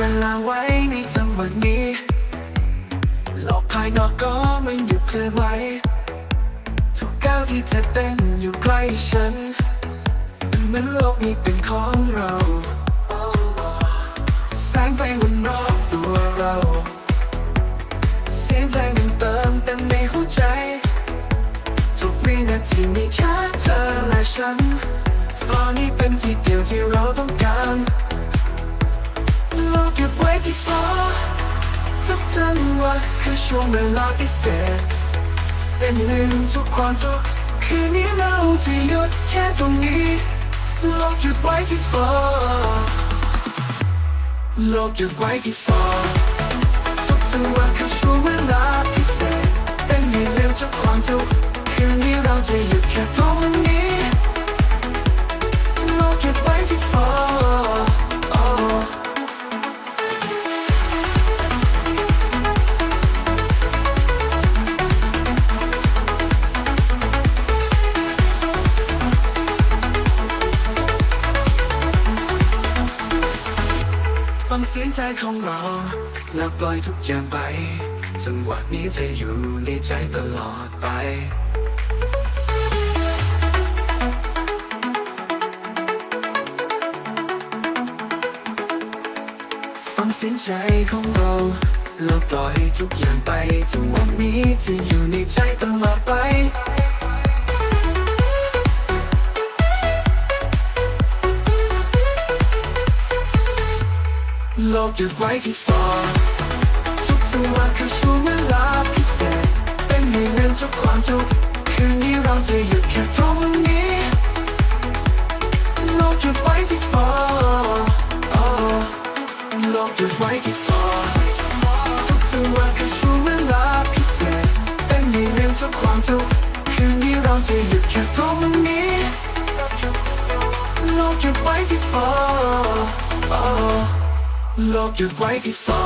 เวลาไว้ในจังหวะนี้โลกภายนอกก็ไม่หยุดเคลื่อนไหวทุกก้าวที่เธอเต้นอยู่ใกล้ฉันมันเหมือนโลกนี้เป็นของเราแสงไฟวนรอบตัวเราเสียงเพลงยังเติมเต็มในหัวใจ ทุกวินาทีมีแค่เธอและฉันตอนนี้เป็นที่เดียวที่เราต้อง ฟ้าทุกจังหวะคือช่วงเวลาพิเศษ เป็นหนึ่งทุกความทุกคืนนี้เราจะหยุดแค่ตรงนี้โลกหยุดไว้ที่ฟ้าโลกหยุดไว้ที่ฟ้าทุกจังหวะ ฟังเสียงใจของเรา แล้วปล่อยทุกอย่างไปจังหวะนี้จะอยู่ในใจตลอดไปฟังเสียงใจของเราแล้วปล่อยทุกอย่างไปจังหวะนี้จะอยู่ในใจตลอดไป โลกหยุดไว้ที่ฟ้าทุกจังหวะคือช่วงเวลาพิเศษ เป็นหนึ่งเรื่องจากความทุกข์คืนนี้เราจะหยุดแค่ตรงนี้โลกหยุดไว้ที่ฟ้า oh โลกหยุดไว้ที่ฟ้าทุกจังหวะคือช่วงเวลาพิเศษ เป็นหนึ่งเรื่องจากความทุกข์คืนนี้เราจะหยุดแค่ตรงนี้โลกหยุดไว้ที่ฟ้า oh โลกหยุดไว้ที่ฟ้า